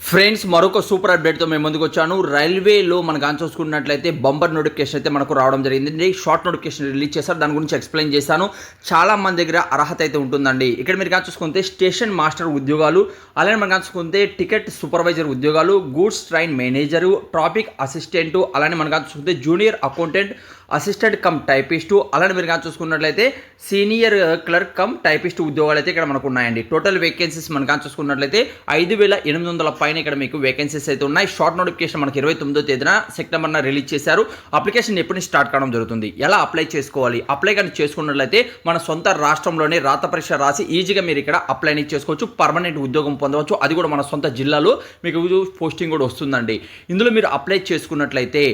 Friends మరొక super అప్డేట్తో మేము ముందుకు వచ్చాను. రైల్వేలో మనం కానీ చూసుకున్నట్లయితే బంపర్ నోటిఫికేషన్ అయితే మనకు రావడం జరిగింది. షార్ట్ నోటిఫికేషన్ రిలీజ్ చేశారు. దాని గురించి ఎక్స్ప్లెయిన్ చేశాను. చాలా మంది దగ్గర అర్హత అయితే ఉంటుందండి. ఇక్కడ మీరు కానీ చూసుకుంటే స్టేషన్ మాస్టర్ ఉద్యోగాలు అలానే మనం కానీ చూసుకుంటే టికెట్ సూపర్వైజర్ ఉద్యోగాలు goods train manager traffic assistant అలానే మనం కానీ చూసుకుంటే junior accountant assistant cum typist అలానే మీరు కానీ చూసుకున్నట్లయితే సీనియర్ క్లర్క్ కమ్ టైపిస్ట్ ఉద్యోగాలు అయితే ఇక్కడ మనకు ఉన్నాయండి. టోటల్ వేకెన్సీస్ మనం కానీ చూసుకున్నట్లయితే ఐదు వేల ఎనిమిది వందల పైన ఇక్కడ మీకు వేకెన్సీస్ అయితే ఉన్నాయి. షార్ట్ నోటిఫికేషన్ మనకి ఇరవై తొమ్మిదో తేదీన సెప్టెంబర్న రిలీజ్ చేశారు. అప్లికేషన్ ఎప్పుడు స్టార్ట్ కావడం జరుగుతుంది? ఎలా అప్లై చేసుకోవాలి? అప్లై కానీ చేసుకున్నట్లయితే మన సొంత రాష్ట్రంలోనే రాత పరీక్ష రాసి ఈజీగా మీరు ఇక్కడ అప్లై అనేది చేసుకోవచ్చు. పర్మనెంట్ ఉద్యోగం పొందవచ్చు. అది కూడా మన సొంత జిల్లాలో మీకు పోస్టింగ్ కూడా వస్తుందండి. ఇందులో మీరు అప్లై చేసుకున్నట్లయితే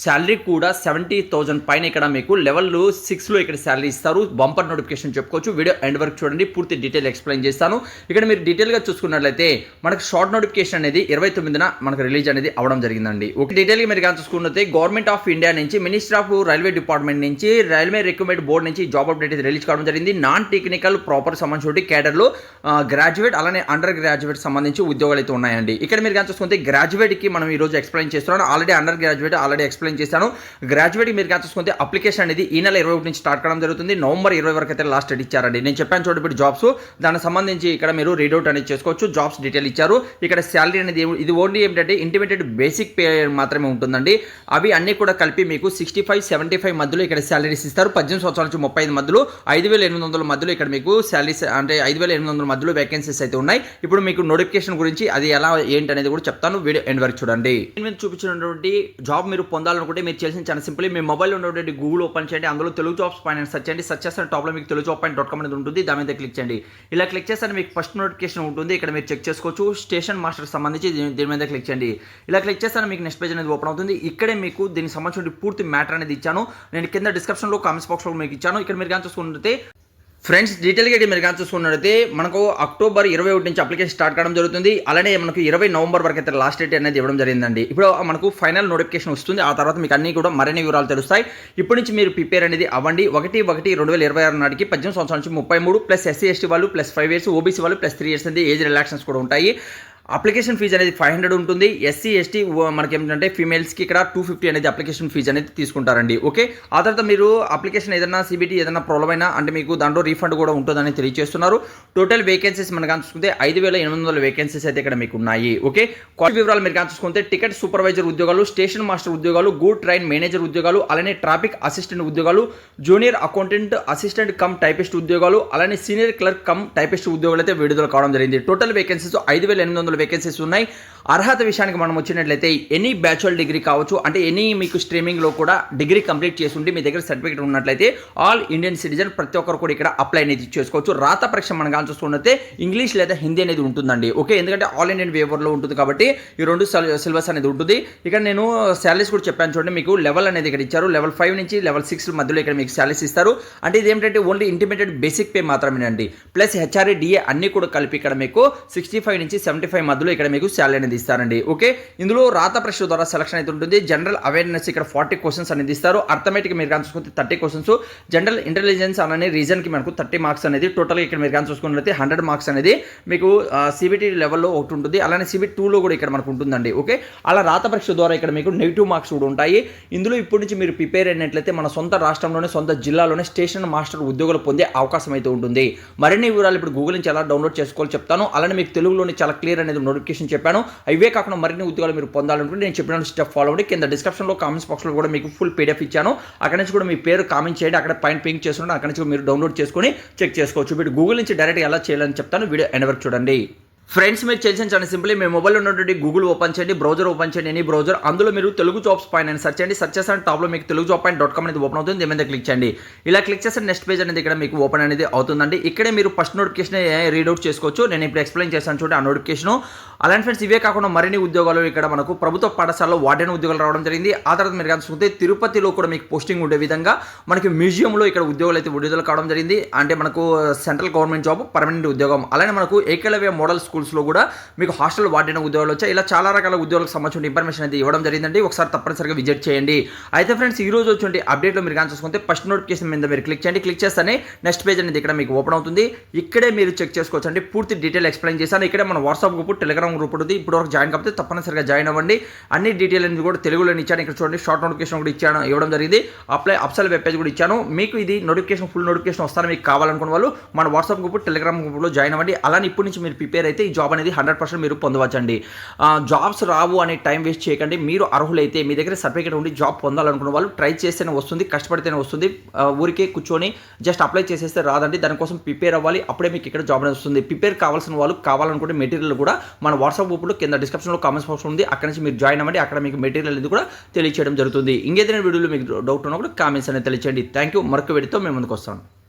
శాలరీ కూడా సెవెంటీ థౌజండ్ పైన ఇక్కడ మీకు లెవెల్ సిక్స్లో ఇక్కడ శాలరీ ఇస్తారు. బంపర్ నోటిఫికేషన్ చెప్పుకోవచ్చు. వీడియో ఎండ్ వరకు చూడండి. పూర్తి డీటెయిల్ ఎక్స్ప్లెయిన్ చేస్తాను. ఇక్కడ మీరు డీటెయిల్గా చూసుకున్నట్లయితే మనకు షార్ట్ నోటిఫికేషన్ అనేది ఇరవై తొమ్మిదిన మనకు రిలీజ్ అనేది అవడం జరిగిందండి. ఒక డీటెయిల్గా మీరు కానీ చూసుకున్నట్లయితే గవర్నమెంట్ ఆఫ్ ఇండియా నుంచి మినిస్టర్ ఆఫ్ రైల్వే డిపార్ట్మెంట్ నుంచి రైల్వే రిక్రూట్మెంట్ బోర్డు నుంచి జాబ్ అప్డేట్ అయితే రిలీజ్ కావడం జరిగింది. నాన్ టెక్నికల్ ప్రాపర్ సంబంధించి కేడర్లో గ్రాడ్యుయేట్ అలానే అండర్ గ్రాడ్యుయేట్ సంబంధించి ఉద్యోగాలు అయితే ఉన్నాయండి. ఇక్కడ మీరు కానీ చూసుకుంటే గ్రాడ్యుయేట్కి మనం ఈరోజు రోజు ఎక్స్ప్లెయిన్ చేస్తున్నాను already under graduate already explain చేశాను. గ్రాడ్యుయేట్ మీరు కానీ చూసుకుంటే అప్లికేషన్ అనేది ఈ నెల ఇరవై ఒకటి నుంచి స్టార్ట్ కావడం జరుగుతుంది. నవంబర్ ఇరవై వరకు అయితే లాస్ట్ డేట్ ఇచ్చారండి. నేను చెప్పాను చూడండి ఇప్పుడు జాబ్స్ దానికి సంబంధించి ఇక్కడ మీరు రీడౌట్ అనేది చేసుకోవచ్చు. జాబ్స్ డీటెయిల్ ఇచ్చారు. ఇక్కడ శాలరీ అనేది ఇది ఓన్లీ ఏంటంటే ఇంటిమీడియట్ బేసిక్ పే మాత్రమే ఉంటుందండి. అవి అన్ని కూడా కలిపి మీకు సిక్స్టీ ఫైవ్ సెవెంటీ ఫైవ్ మధ్యలో ఇక్కడ శాలరీస్ ఇస్తారు. పద్దెనిమిది సంవత్సరాల నుంచి ముప్పై ఐదు మధ్యలో ఐదు వేల ఎనిమిది వందల మధ్యలో ఇక్కడ మీకు శాలరీస్ అంటే ఐదు వేల ఎనిమిది వందల మధ్యలో వేకెన్సీస్ అయితే ఉన్నాయి. ఇప్పుడు మీకు నోటిఫికేషన్ గురించి అది ఎలా ఏంటి అనేది కూడా చెప్తాను. వీడియో ఎండ్ వరకు చూడండి. నేను చూపించినటువంటి జాబ్ మీరు పొందాలి పొందాలనుకుంటే మీరు చేసిన చాలా సింపుల్ మీ మొబైల్ ఉన్నటువంటి గూగుల్ ఓపెన్ చేయండి అందులో తెలుగు జాబ్స్ పాయింట్ సెర్చ్ చేయండి సెర్చ్ చేసిన టాప్లో మీకు Telugu job point dot com అనేది ఉంటుంది దాని మీద క్లిక్ చేయండి. ఇలా క్లిక్ చేస్తే మీకు ఫస్ట్ నోటిఫికేషన్ ఉంటుంది ఇక్కడ మీరు చెక్ చేసుకోవచ్చు స్టేషన్ మాస్టర్ సంబంధించి దీని- దీని మీద క్లిక్ చేయండి. ఇలా క్లిక్ చేస్తే మీకు నెక్స్ట్ పేజ్ అనేది ఓపెన్ అవుతుంది. ఇక్కడే మీకు దీనికి సంబంధించిన పూర్తి మ్యాటర్ అనేది ఇచ్చాను. నేను కింద డిస్క్రిప్షన్లో కామెంట్స్ బాక్స్లో మీకు ఇచ్చాను. ఇక్కడ మీరు కానీ చూసుకుంటే ఫ్రెండ్స్ డీటెయిల్గా అయితే మీరు కానీ చూసుకున్నట్లయితే మనకు అక్టోబర్ ఇరవై ఒకటి నుంచి అప్లికేషన్ స్టార్ట్ కావడం జరుగుతుంది. అలానే మనకు ఇరవై నవంబర్ వరకు అయితే లాస్ట్ డేట్ అనేది ఇవ్వడం జరిగిందండి. ఇప్పుడు మనకు ఫైనల్ నోటిఫికేషన్ వస్తుంది. ఆ తర్వాత మీకు అన్ని కూడా మరిన్ని వివరాలు తెలుస్తాయి. ఇప్పటి నుంచి మీరు ప్రిపేర్ అనేది అవ్వండి. ఒకటి ఒకటి రెండు వేల ఇరవై ఆరు నాటికి పద్దెనిమిది సంవత్సరాల నుంచి ముప్పై మూడు ప్లస్ ఎస్సీ ఎస్టీ వాళ్ళు ప్లస్ ఫైవ్ ఇయర్స్ ఓబీసీ వాళ్ళు ప్లస్ త్రీ ఇయర్స్ అనేది ఏజ్ రిలాక్షన్స్ కూడా ఉంటాయి. అప్లికేషన్ ఫీజు అనేది ఫైవ్ హండ్రెడ్ ఉంటుంది. ఎస్సీ ఎస్టీ మనకి ఏంటంటే ఫీమేల్స్కి ఇక్కడ టూ ఫిఫ్టీ అనేది అప్లికేషన్ ఫీజు అనేది తీసుకుంటారండి. ఓకే? ఆ తర్వాత మీరు అప్లికేషన్ ఏదైనా సిబిటీ ఏదైనా ప్రాబ్లం అయినా అంటే మీకు దాంట్లో రీఫండ్ కూడా ఉంటుందని తెలియజేస్తున్నారు. టోటల్ వేకెన్సీస్ మనం కానీ చూసుకుంటే ఐదు వేల ఎనిమిది వందల వేకెన్సీస్ అయితే ఇక్కడ మీకు ఉన్నాయి. ఓకే? క్వాలిటీ వివరాలు మీరు కానీ చూసుకుంటే టికెట్ సూపర్వైజర్ ఉద్యోగాలు స్టేషన్ మాస్టర్ ఉద్యోగాలు గూడ్ ట్రైన్ మేనేజర్ ఉద్యోగాలు అలానే ట్రాఫిక్ అసిస్టెంట్ ఉద్యోగాలు junior accountant assistant cum typist ఉద్యోగాలు అలానే సీనియర్ క్లర్క్ కమ్ టైపిస్ట్ ఉద్యోగాలు అయితే విడుదల కావడం జరిగింది. టోటల్ వేకెన్సీస్ ఐదు వేల ఎనిమిది వందల వేకెన్సీస్ ఉన్నాయి. అర్హత విషయానికి మనం వచ్చినట్లయితే ఎనీ బ్యాచులర్ డిగ్రీ కావచ్చు అంటే ఎనీ మీకు స్ట్రీమింగ్లో కూడా డిగ్రీ కంప్లీట్ చేసి ఉండి మీ దగ్గర సర్టిఫికేట్ ఉన్నట్లయితే ఆల్ ఇండియన్ సిటిజన్ ప్రతి ఒక్కరు కూడా ఇక్కడ అప్లై అనేది చేసుకోవచ్చు. రాత పరీక్ష మనం కానీ చూసుకున్నట్లయితే ఇంగ్లీష్ లేదా హిందీ అనేది ఉంటుందండి. ఓకే? ఎందుకంటే ఆల్ ఇండియన్ వేవర్లో ఉంటుంది కాబట్టి ఈ రెండు సిలబస్ అనేది ఉంటుంది. ఇక్కడ నేను శాలరీస్ కూడా చెప్పాను చూడండి మీకు లెవెల్ అనేది ఇక్కడ ఇచ్చారు. లెవెల్ ఫైవ్ నుంచి లెవెల్ సిక్స్ మధ్యలో ఇక్కడ మీకు శాలరీస్ ఇస్తారు. అంటే ఇది ఏంటంటే ఓన్లీ ఇంటిమీడియట్ బేసిక్ పే మాత్రమేనండి. ప్లస్ హెచ్ఆర్ఏ డిఏ అన్ని కూడా కలిపి ఇక్కడ మీకు సిక్స్టీ ఫైవ్ నుంచి సెవెంటీ ఫైవ్ మధ్యలో ఇక్కడ మీకు శాలరీ అనేది ఇస్తారండి. ఓకే? ఇందులో రాత ప్రశ్న ద్వారా సెలక్షన్ అయితే ఉంటుంది. జనరల్ అవేర్నెస్ ఇక్కడ ఫార్టీ క్వశ్చన్స్ అనేది ఇస్తారు. అర్థమెటిక్ మీరు కానీ చూసుకుంటే థర్టీ క్వశ్చన్స్ జనరల్ ఇంటెలిజెన్స్ అనే రీజన్కి మనకు థర్టీ మార్క్స్ అనేది టోటల్గా ఇక్కడ మీరు కానీ చూసుకున్నట్లయితే హండ్రెడ్ మార్క్స్ అనేది మీకు సిబిటీ లెవెల్లో ఒకటి ఉంటుంది. అలానే సిబిటీ టూలో కూడా ఇక్కడ మనకు ఉంటుందండి. ఓకే? అలా రాత పరీక్ష ద్వారా ఇక్కడ మీకు నెగిటివ్ మార్క్స్ కూడా ఉంటాయి. ఇందులో ఇప్పటి నుంచి మీరు ప్రిపేర్ అయినట్లయితే మన సొంత రాష్ట్రంలోనే సొంత జిల్లాలోనే స్టేషన్ మాస్టర్ ఉద్యోగాలు పొందే అవకాశం అయితే ఉంటుంది. మరిన్ని వివరాలు ఇప్పుడు గూగుల్ నుంచి ఎలా డౌన్లోడ్ చేసుకోవాలో చెప్తాను. అలానే మీకు తెలుగులోని చాలా క్లియర్ అనేది నోటిఫికేషన్ చెప్పాను. అవే కాకుండా మరిన్ని ఉద్యోగాలు మీరు పొందాలనుకుంటే నేను చెప్పిన స్టెప్ ఫాలో అవ్వండి కింద డిస్క్రిప్షన్లో కామెంట్స్ బాక్స్లో కూడా మీకు ఫుల్ పీడిఎఫ్ ఇచ్చాను. అక్కడ నుంచి కూడా మీ పేరు కామెంట్ చేయండి. అక్కడ పైన పింక్ చేసుకుంటే అక్కడ నుంచి మీరు డౌన్లోడ్ చేసుకొని చెక్ చేసుకోవచ్చు. వీడు గూగుల్ నుంచి డైరెక్ట్ ఎలా చేయాలని చెప్తాను. వీడియో ఎండ్ వరకు చూడండి. ఫ్రెండ్స్ మీరు చేసిన చాలా సింపుల్ మీ మొబైల్ ఉన్నటువంటి గూగుల్ ఓపెన్ చేయండి బ్రౌజర్ ఓపెన్ చేయండి ఎనీ బ్రౌజర్ అందులో మీరు తెలుగు జాబ్స్ పైన సెర్చ్ చేయండి. సెర్చ్ చేసిన టాప్లో మీకు Telugu job point dot com అనేది ఓపెన్ అవుతుంది. దీని మీద క్లిక్ చేయండి. ఇలా క్లిక్ చేస్తే నెక్స్ట్ పేజ్ అనేది ఇక్కడ మీకు ఓపెన్ అనేది అవుతుందండి. ఇక్కడే మీరు ఫస్ట్ నోటిఫికేషన్ రీడౌట్ చేసుకోవచ్చు. నేను ఇప్పుడు ఎక్స్ప్లెయిన్ చేశాను చూడండి ఆ నోటిఫికేషన్ అలాంటి ఫ్రెండ్స్ ఇవే కాకుండా మరిన్ని ఉద్యోగాలు ఇక్కడ మనకు ప్రభుత్వ పాఠశాలలో వార్డెన్ ఉద్యోగాలు రావడం జరిగింది. ఆ తర్వాత మీరు చూసుకుంటే తిరుపతిలో కూడా మీకు పోస్టింగ్ ఉండే విధంగా మనకి మ్యూజియంలో ఇక్కడ ఉద్యోగాలు అయితే విడుదల కావడం జరిగింది. అంటే మనకు సెంట్రల్ గవర్నమెంట్ జాబ్ పర్మనెంట్ ఉద్యోగం. అలానే మనకు ఏకలవ్య మోడల్ స్కూల్స్లో కూడా మీకు హాస్టల్ వార్డెన్ ఉద్యోగాలు వచ్చాయి. ఇలా చాలా రకాల ఉద్యోగాలకు సంబంధించిన ఇన్ఫర్మేషన్ అయితే ఇవ్వడం జరిగిందండి. ఒకసారి తప్పనిసరిగా విజిట్ చేయండి. అయితే ఫ్రెండ్స్ ఈ రోజు వచ్చే అప్డేట్లో మీరు కానీ చూసుకుంటే ఫస్ట్ నోటిఫికేషన్ మీద మీరు క్లిక్ చేయండి. క్లిక్ చేస్తేనే నెక్స్ట్ పేజ్ అనేది ఇక్కడ మీకు ఓపెన్ అవుతుంది. ఇక్కడే మీరు చెక్ చేసుకోవచ్చు అండి పూర్తి డీటెయిల్ ఎక్స్ప్లెయిన్ చేశాను. ఇక్కడే మన వాట్సాప్ గ్రూప్ టెలిగ్రామ్ గ్రూప్ ఉంటుంది ఇప్పుడు వరకు జాయిన్ కాకపోతే తప్పనిసరిగా జాయిన్ అవ్వండి. అన్ని డీటెయిల్ అనేది కూడా తెలుగులో ఇచ్చాను. ఇక్కడ చూడండి షార్ట్ నోటిఫికేషన్ కూడా ఇచ్చాను ఇవ్వడం జరిగింది. అప్లై అప్సల్ వెబ్ పేజ్ కూడా ఇచ్చాను. మీకు ఇది నోటిఫికేషన్ ఫుల్ నోటిఫికేషన్ వస్తాను. మీకు కావాలనుకున్న వాళ్ళు మన వాట్సాప్ గ్రూప్ టెలిగ్రామ్ గ్రూప్లో జాయిన్ అవ్వండి. అలానే ఇప్పటి నుంచి మీరు ప్రిపేర్ అయితే ఈ జాబ్ అనేది హండ్రెడ్ పర్సెంట్ మీరు పొందవచ్చండి. జాబ్స్ రావు అనే టైం వేస్ట్ చేయకండి. మీరు అర్హులైతే మీ దగ్గర సర్టిఫికేట్ ఉండి జాబ్ పొందాలనుకున్న వాళ్ళు ట్రై చేస్తేనే వస్తుంది కష్టపడితేనే వస్తుంది. ఊరికే కూర్చొని జస్ట్ అప్లై చేసేస్తే రాదండి. దానికోసం ప్రిపేర్ అవ్వాలి. అప్పుడే మీకు ఇక్కడ జాబ్ అనేది వస్తుంది. ప్రిపేర్ కావాల్సిన వాళ్ళు కావాలనుకుంటే మెటీరియల్ కూడా మన వాట్సాప్ గ్రూప్లో కింద డిస్క్రిప్షన్లో కామెంట్స్ బాక్స్ ఉంది. అక్కడ నుంచి మీరు జాయిన్ అవ్వండి. అక్కడ మీకు మెటీరియల్ అనేది కూడా తెలియచేయడం జరుగుతుంది. ఇంకేదైనా వీడియోలో మీకు డౌట్ ఉన్నా కూడా కామెంట్స్ అనేది తెలియచేయండి. థ్యాంక్ యూ మరొక వీడితో మేము ముందుకు వస్తాను